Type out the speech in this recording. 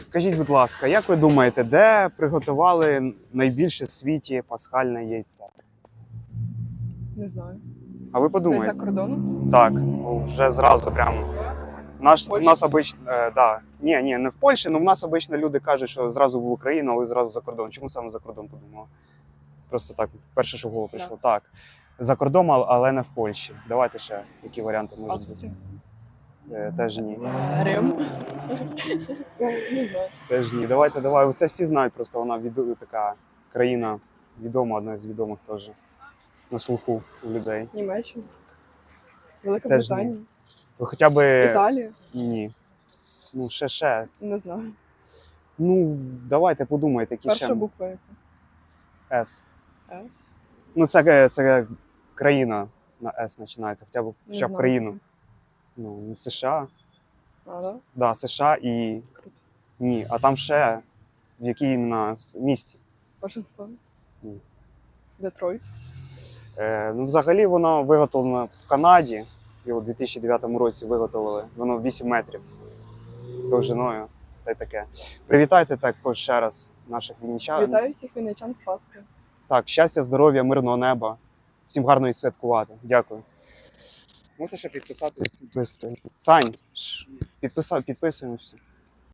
Скажіть, будь ласка, як ви думаєте, де приготували найбільше в світі пасхальне яйце? Не знаю. А ви Десь за кордоном? Так, ну, вже зразу прямо. Наш, у нас обично, е, да. Ні, ні, не в Польщі, але в нас обично люди кажуть, що зразу в Україну, але зразу за кордон. Чому саме за кордон подумала? Просто так, вперше, що в голову прийшло. Так. За кордон, ал- але не в Польщі. Давайте ще, які варіанти можуть бути. Австрія. Е, Теж ні. Рим. Не знаю. Теж ні. Давайте, давай. Це всі знають, просто вона відо- така країна відома, одна з відомих теж на слуху у людей. Німеччина. Велика Теж ні. Ви хоча б Італія. ні. Ну, ще ще. Не знаю. Ну, давайте подумайте, які Перша ще буква яка? С. С. Ну, це, е, це країна на С починається, хоча б Не хоча б знаю. країну. Ну, не США. А, С- да? США і Круто. ні. А там ще в якій іменно місті. Вашингтон. Ні. Детройт. Е, ну, взагалі воно виготовлено в Канаді. Його у 2009 році виготовили. Воно 8 метрів довжиною. Та й таке. Привітайте також ще раз наших вінничан. Вітаю всіх вінничан з Пасхою. Так, щастя, здоров'я, мирного неба. Всім гарно і святкувати. Дякую. Можете ще підписатись? Сань, підписав, підписа- підписуємося.